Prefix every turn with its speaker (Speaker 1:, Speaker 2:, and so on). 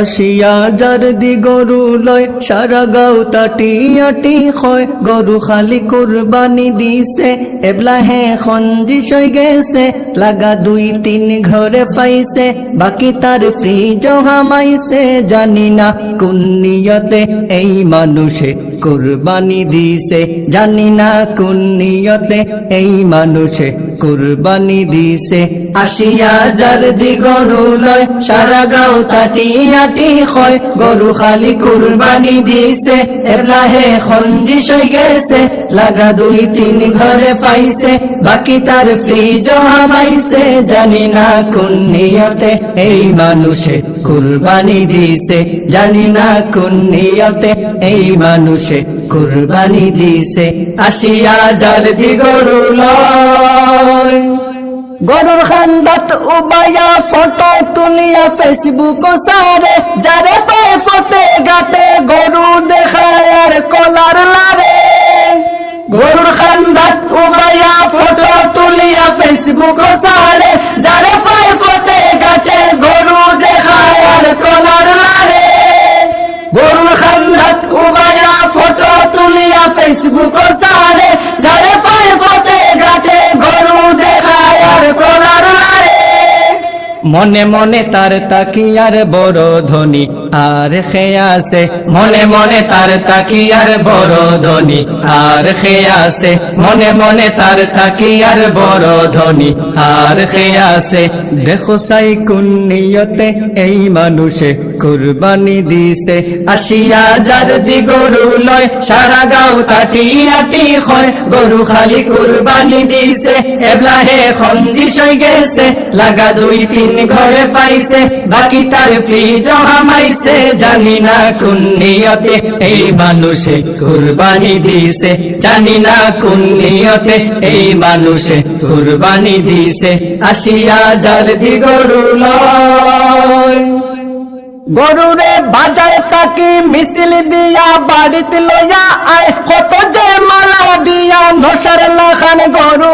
Speaker 1: আসিয়া যার দি গরু লয়, সারা গাও তাটি আটি হয়। গরু খালি কুরবানি দিছে এবলা হে খঞ্জি সই গেছে। লাগা দুই তিন ঘরে পাইছে বাকি তার ফ্রিজ হামাইছে। জানি না কোন নিয়তে এই মানুষে কুরবানি দিছে, জানি না কোন নিয়তে এই মানুষে কুরবানি দিছে। আসিয়া যার দি গরু লয়, সারা গাও তাটি আটি হয় গরু খালি কুরবানি দিছে এবলাহে খঞ্জি সই গেছে। লাগা দুই তিন ঘরে পাইছে, বাকি তার ফ্রিজ হামাইছে। জানি না কোন নিয়তে এই মানুষে কুরবানি দিছে। জানি না কোন নিয়তে এই মানুষে কুরবানি দিছে। আসিয়া যার দি গরু লয় গরুর খান্দাত উবায়া ফটো তুলিয়া ফেসবুক সারে, যারে ফতে গাটে গরু দেখায় আর কলার লারে। গরুর খান্দাত উবায়া ফটো তুলিয়া ফেসবুক সারে, যারে ফতে গাটে গরু দেখায় আর কলার লারে। গরুর খান্দাত উবায়া ফটো তুলিয়া ফেসবুক সারে মনে মনে তার তাকিয়ার বড় ধনী আর খেয়াছে মনে মনে তার তাকিয়ার বড় ধনী আর খেয়াছে মনে মনে তার তাকিয়ার বড় ধনী আর খেয়াছে দেখো সাই কুন্নিয়তে নিয়তে এই মানুষে কুরবানি দিছে। আসিয়া যার দি গরু লয়, সারা গাও তাটি আটি হয় গরু খালি কুরবানি দিছে এবলা হে খঞ্জি সই গেছে। লাগা দুই তিন ঘরে পাইছে, বাকি তার ফ্রিজ হামাইছে। জানি না কোন নিয়তে এই মানুষে কুরবানি দিছে। জানি না কোন নিয়তে এই মানুষে কুরবানি দিছে। আসিয়া যার দি গরু লয় গরুরে বাজার তাকি মিছিল দিয়া বাড়িতে লইয়া আয়। কত যে মালা দিয়া নসার লাখান গরু